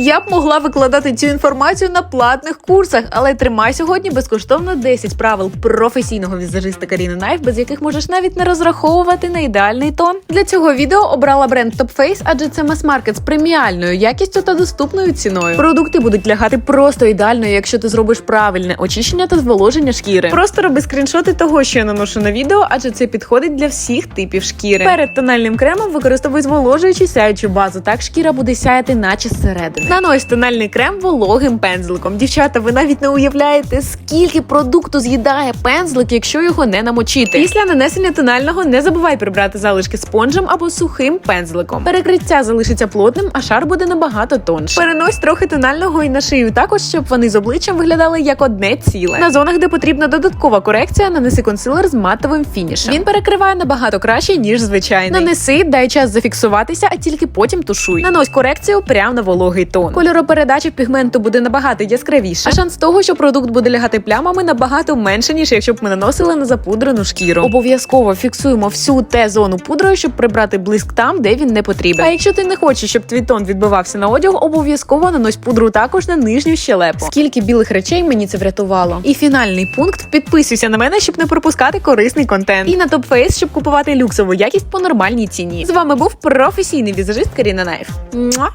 Я б могла викладати цю інформацію на платних курсах, але тримай сьогодні безкоштовно 10 правил професійного візажиста Каріни Найф, без яких можеш навіть не розраховувати на ідеальний тон. Для цього відео обрала бренд Top Face, адже це мас-маркет з преміальною якістю та доступною ціною. Продукти будуть лягати просто ідеально, якщо ти зробиш правильне очищення та зволоження шкіри. Просто роби скріншоти того, що я наношу на відео, адже це підходить для всіх типів шкіри. Перед тональним кремом використовуй зволожуючу сяючу базу. Так шкіра буде сяяти, наче зсередини. Нанось тональний крем вологим пензликом. Дівчата, ви навіть не уявляєте, скільки продукту з'їдає пензлик, якщо його не намочити. Після нанесення тонального не забувай прибрати залишки спонжем або сухим пензликом. Перекриття залишиться плотним, а шар буде набагато тонше. Перенось трохи тонального і на шию також, щоб вони з обличчям виглядали як одне ціле. На зонах, де потрібна додаткова корекція, нанеси консилер з матовим фінішем. Він перекриває набагато краще, ніж звичайний. Нанеси, дай час зафіксуватися, а тільки потім тушуй. Нанось корекцію прямо на вологий тон. Кольоропередача пігменту буде набагато яскравіше. А шанс того, що продукт буде лягати плямами, набагато менше, ніж якщо б ми наносили на запудрену шкіру. Обов'язково фіксуємо всю те зону пудрою, щоб прибрати блиск там, де він не потрібен. А якщо ти не хочеш, щоб твій тон відбивався на одяг, обов'язково нанось пудру також на нижню щелепу. Скільки білих речей мені це врятувало. І фінальний пункт: підписуйся на мене, щоб не пропускати корисний контент. І на Face, щоб купувати люксову якість по нормальній ціні. З вами був професійний візажист Каріна Найф. Муа!